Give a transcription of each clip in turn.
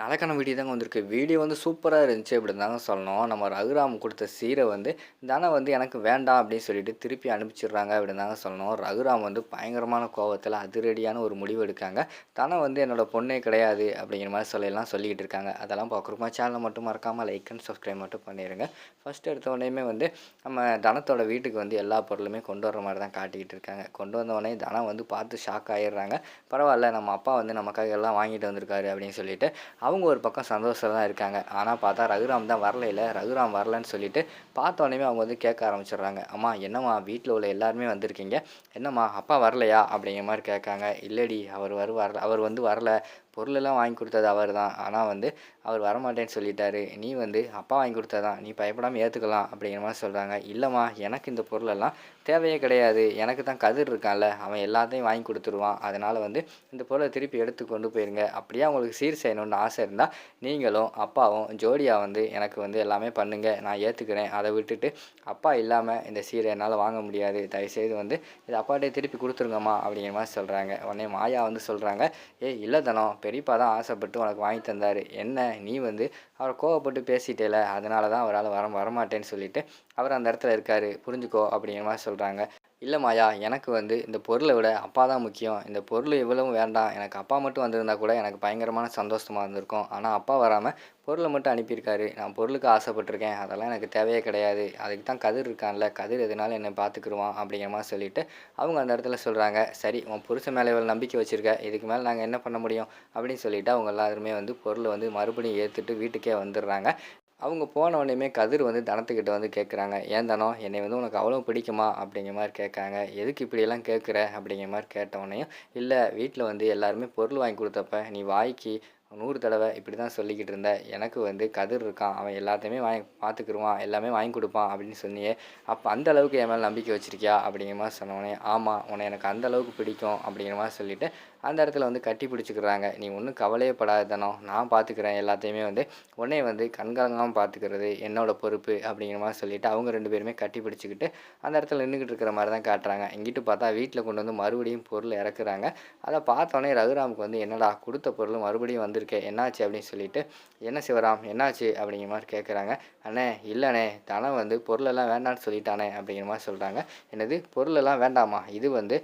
நாளைக்கான வீடியோ தாங்க வந்திருக்கு. வீடியோ வந்து சூப்பராக இருந்துச்சு அப்படின்னு தாங்க சொல்லணும். நம்ம ரகுராம் கொடுத்த சீரை வந்து தானே வந்து எனக்கு வேண்டாம் அப்படின்னு சொல்லிட்டு திருப்பி அனுப்பிச்சிடுறாங்க அப்படின்னு தாங்க சொல்லணும். ரகுராம் வந்து பயங்கரமான கோவத்தில் அதிரடியான ஒரு முடிவு எடுக்காங்க. தானே வந்து என்னோட பொண்ணே கிடையாது அப்படிங்கிற மாதிரி சொல்லியெல்லாம் சொல்லிக்கிட்டு இருக்காங்க. அதெல்லாம் பார்க்குறோமா சேனலை மட்டும் மறக்காமல் லைக் அண்ட் சப்ஸ்கிரைப் மட்டும் பண்ணிடுங்க ஃபஸ்ட் எடுத்த உடனேயுமே வந்து நம்ம தனத்தோட வீட்டுக்கு வந்து எல்லா பொருளுமே கொண்டு வர மாதிரி தான் காட்டிக்கிட்டு இருக்காங்க. கொண்டு வந்த உடனே தனம் வந்து பார்த்து ஷாக் ஆகிடுறாங்க பரவாயில்ல நம்ம அப்பா வந்து நமக்காக எல்லாம் வாங்கிட்டு வந்திருக்காரு அப்படின்னு சொல்லிட்டு அவங்க ஒரு பக்கம் சந்தோஷம் தான் இருக்காங்க. ஆனால் பார்த்தா ரகுராம் தான் வரலையில ரகுராம் வரலன்னு சொல்லிட்டு பார்த்த உடனே அவங்க வந்து கேட்க ஆரம்பிச்சிடுறாங்க. அம்மா என்னம்மா வீட்டில் உள்ள எல்லாருமே வந்திருக்கீங்க? என்னம்மா அப்பா வரலையா? அப்படிங்கிற மாதிரி கேட்காங்க. இல்லடி அவர் வருவார் அவர் வந்து வரல. பொருளெல்லாம் வாங்கி கொடுத்தது அவர் தான் ஆனால் வந்து அவர் வரமாட்டேன்னு சொல்லிட்டாரு. நீ வந்து அப்பா வாங்கி கொடுத்ததான். நீ பயப்படாமல் ஏற்றுக்கலாம் அப்படிங்கிற மாதிரி சொல்கிறாங்க இல்லைம்மா எனக்கு இந்த பொருளெல்லாம் தேவையே கிடையாது. எனக்கு தான் கதிர் இருக்கான்ல. அவன் எல்லாத்தையும் வாங்கி கொடுத்துருவான். அதனால் வந்து இந்த பொருளை திருப்பி எடுத்து கொண்டு போயிருங்க. அப்படியே அவங்களுக்கு சீர் செய்யணும்னு ஆசை இருந்தால் நீங்களும் அப்பாவும் ஜோடியாக வந்து எனக்கு வந்து எல்லாமே பண்ணுங்கள் நான் ஏற்றுக்கிறேன் அதை விட்டுட்டு அப்பா இல்லாமல் இந்த சீரை என்னால் வாங்க முடியாது. தயவுசெய்து வந்து இது அப்பாட்டே திருப்பி கொடுத்துருங்கம்மா அப்படிங்கிற மாதிரி சொல்கிறாங்க உடனே மாயா வந்து சொல்கிறாங்க ஏய் இல்லை தனம். பெரியப்பா தான் ஆசைப்பட்டு உனக்கு வாங்கி தந்தார். என்ன? நீ வந்து அவரை கோவப்பட்டு பேசிட்டேல அதனால தான் அவரால் வர வரமாட்டேன்னு சொல்லிட்டு அவர் அந்த இடத்துல இருக்கார். புரிஞ்சுக்கோ அப்படிங்கிற மாதிரி சொல்கிறாங்க இல்லை மாயா எனக்கு வந்து இந்த பொருளை விட அப்பா தான் முக்கியம். இந்த பொருள் இவ்வளவும் வேண்டாம். எனக்கு அப்பா மட்டும் வந்திருந்தா கூட எனக்கு பயங்கரமான சந்தோஷமாக இருந்திருக்கும். ஆனால் அப்பா வராமல் பொருளை மட்டும் அனுப்பியிருக்காரு. நான் பொருளுக்கு ஆசைப்பட்டிருக்கேன். அதெல்லாம் எனக்கு தேவையே கிடையாது. அதுக்கு தான் கதிர் இருக்கான்ல. கதிர் எதுனாலும் என்னை பார்த்துக்குருவான் அப்படிங்கிற மாதிரி சொல்லிவிட்டு அவங்க அந்த இடத்துல சொல்கிறாங்க சரி உன் புருஷன் மேலே இவ்வளோ நம்பிக்கை வச்சுருக்க. இதுக்கு மேலே நாங்கள் என்ன பண்ண முடியும்? அப்படின்னு சொல்லிவிட்டு அவங்க எல்லாருமே வந்து பொருளை வந்து மறுபடியும் ஏற்றுட்டு வீட்டுக்கே வந்துடுறாங்க. அவங்க போன உடனேயுமே கதிர் வந்து தனத்துக்கிட்ட வந்து கேட்குறாங்க ஏன் தனம் என்னை வந்து உனக்கு அவ்வளோ பிடிக்குமா? அப்படிங்கிற மாதிரி கேட்காங்க எதுக்கு இப்படியெல்லாம் கேட்குற அப்படிங்கிற மாதிரி கேட்டவொடனையும் இல்லை வீட்டில் வந்து எல்லாருமே பொருள் வாங்கி கொடுத்தப்ப நீ வாய்க்கு நூறு தடவை இப்படி தான் சொல்லிக்கிட்டு இருந்த. எனக்கு வந்து கதிர் இருக்கான். அவன் எல்லாத்தையுமே வாங்கி பார்த்துக்குருவான் எல்லாமே வாங்கி கொடுப்பான் அப்படின்னு சொன்னியே. அப்போ அந்த அளவுக்கு என் மேலே நம்பிக்கை வச்சுருக்கியா? அப்படிங்கிற மாதிரி சொன்னோடனே ஆமாம் உன்னை எனக்கு அந்த அளவுக்கு பிடிக்கும் அப்படிங்கிற மாதிரி சொல்லிவிட்டு அந்த இடத்துல வந்து கட்டி பிடிச்சிக்கிறாங்க. நீ ஒன்றும் கவலையே படாதனோ நான் பார்த்துக்கிறேன் எல்லாத்தையுமே வந்து. உடனே வந்து கண்கலங்காமல் பார்த்துக்கிறது என்னோட பொறுப்பு அப்படிங்கிற மாதிரி சொல்லிவிட்டு அவங்க ரெண்டு பேருமே கட்டி பிடிச்சிக்கிட்டு அந்த இடத்துல நின்றுக்கிட்டு இருக்கிற மாதிரி தான் காட்டுறாங்க. இங்கிட்டு பார்த்தா வீட்டில் கொண்டு வந்து மறுபடியும் பொருள் இறக்குறாங்க. அதை பார்த்தோன்னே ரகுராமுக்கு வந்து என்னடா கொடுத்த பொருள் மறுபடியும் வந்து வந்திருக்கே என்னாச்சு அப்படின்னு சொல்லிட்டு என்ன சிவராம் என்னாச்சு? அப்படிங்கிற மாதிரி கேட்குறாங்க அண்ணே இல்லைண்ணே தானே வந்து பொருளெல்லாம் வேண்டாம்னு சொல்லிட்டானே அப்படிங்கிற மாதிரி சொல்கிறாங்க என்னது? பொருளெல்லாம் வேண்டாமா? இது வந்து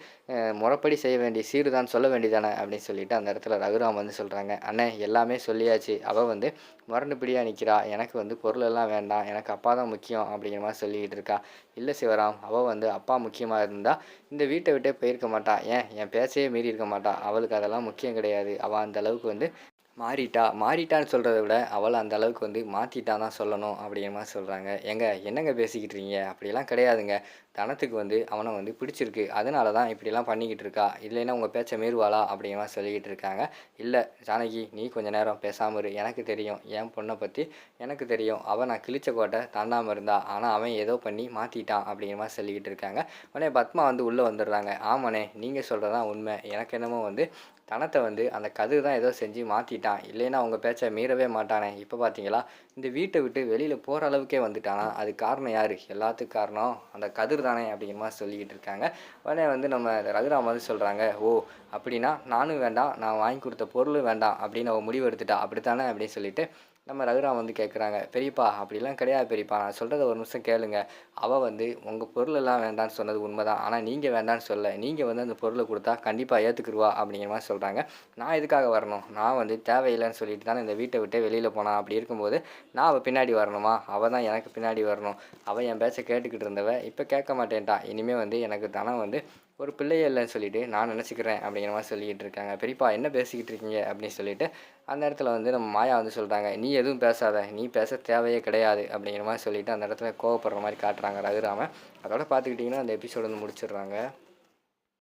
முறைப்படி செய்ய வேண்டிய சீடு தான் சொல்ல வேண்டியதானே? அப்படின்னு சொல்லிட்டு அந்த இடத்துல ரகுராம் வந்து சொல்கிறாங்க அண்ணே எல்லாமே சொல்லியாச்சு. அவள் வந்து முரண்டுபிடியாக நிற்கிறா எனக்கு வந்து பொருளெல்லாம் வேண்டாம். எனக்கு அப்பா தான் முக்கியம் அப்படிங்கிற மாதிரி சொல்லிக்கிட்டு இருக்கா. இல்லை சிவராம் அவள் வந்து அப்பா முக்கியமாக இருந்தால் இந்த வீட்டை விட்டே போயிருக்க மாட்டா. ஏன்? என் பேச்சையே மீறி இருக்க மாட்டா. அவளுக்கு அதெல்லாம் முக்கியம் கிடையாது. அவள் அந்த அளவுக்கு வந்து மாறிட்டா மாறிட்டான்னு சொல்கிறத விட அவளை அந்த அளவுக்கு வந்து மாற்றிட்டா தான் சொல்லணும் அப்படிங்கிற மாதிரி சொல்கிறாங்க எங்க என்னங்க பேசிக்கிட்டு இருக்கீங்க? அப்படிலாம் கிடையாதுங்க. தனத்துக்கு வந்து அவனை வந்து பிடிச்சிருக்கு. அதனால தான் இப்படிலாம் பண்ணிக்கிட்டு இருக்கா? இல்லைன்னா உங்கள் பேச்சை மீறுவாளா? அப்படிங்கிற மாதிரி சொல்லிக்கிட்டு இருக்காங்க. இல்லை ஜானகி நீ கொஞ்சம் நேரம் பேசாமல் இரு. எனக்கு தெரியும். என் பொண்ணை பற்றி எனக்கு தெரியும். அவன் நான் கிழிச்ச கோட்டை தாண்டாமல் இருந்தா ஆனால் அவன் ஏதோ பண்ணி மாற்றிட்டான் அப்படிங்கிற மாதிரி சொல்லிக்கிட்டு இருக்காங்க. உடனே பத்மா வந்து உள்ளே வந்துடுறாங்க. ஆமாண்ணே நீங்கள் சொல்கிறதான் உண்மை. எனக்கு என்னமோ வந்து தனத்தை வந்து அந்த கதிர் தான் ஏதோ செஞ்சு மாற்றிட்டான் இல்லைன்னா அவங்க பேச்சை மீறவே மாட்டானே. இப்போ பார்த்தீங்களா இந்த வீட்டை விட்டு வெளியில் போகிற அளவுக்கே வந்துட்டானா. அது காரணம் யார்? எல்லாத்துக்கும் காரணம் அந்த கதிர் தானே அப்படிங்கிற மாதிரி சொல்லிக்கிட்டு இருக்காங்க. உடனே வந்து நம்ம ரகுராம் வந்து சொல்கிறாங்க ஓ அப்படின்னா நானும் வேண்டாம். நான் வாங்கி கொடுத்த பொருளும் வேண்டாம். அப்படின்னு அவன் முடிவு எடுத்துட்டா. அப்படித்தானே? அப்படின்னு சொல்லிட்டு நம்ம ரகுராம் வந்து கேட்குறாங்க பெரியப்பா அப்படிலாம் கிடையாது பெரியப்பா. நான் சொல்கிறத ஒரு நிமிஷம் கேளுங்க. அவள் வந்து உங்கள் பொருளெல்லாம் வேண்டான்னு சொன்னது உண்மை தான் ஆனால் நீங்கள் வேண்டான்னு சொல்ல. நீங்கள் வந்து அந்த பொருளை கொடுத்தா கண்டிப்பாக ஏற்றுக்குருவா அப்படிங்கிற மாதிரி சொல்கிறாங்க நான் எதுக்காக வரணும்? நான் வந்து தேவையில்லைன்னு சொல்லிட்டு தானே இந்த வீட்டை விட்டு வெளியில் போனான் அப்படி இருக்கும்போது நான் அவள் பின்னாடி வரணுமா? அவள் தான் எனக்கு பின்னாடி வரணும். அவள் என் பேச்சை கேட்டுக்கிட்டு இருந்தவ இப்போ கேட்க மாட்டேன்ட்டா. இனிமேல் வந்து எனக்கு தனம் வந்து ஒரு பிள்ளையே இல்லைன்னு சொல்லிட்டு நான் நினச்சிக்கிறேன் அப்படிங்கிற மாதிரி சொல்லிக்கிட்டு இருக்காங்க. பெரியப்பா என்ன பேசிக்கிட்டு இருக்கீங்க? அப்படின்னு சொல்லிட்டு அந்த இடத்துல வந்து நம்ம மாயா வந்து சொல்கிறாங்க நீ எதுவும் பேசாத நீ பேச தேவையே கிடையாது அப்படிங்கிற மாதிரி சொல்லிவிட்டு அந்த இடத்துல கோவப்படுற மாதிரி காட்டுறாங்க ரகுராம அதோட பார்த்துக்கிட்டிங்கன்னா அந்த எபிசோடு வந்து முடிச்சிடுறாங்க.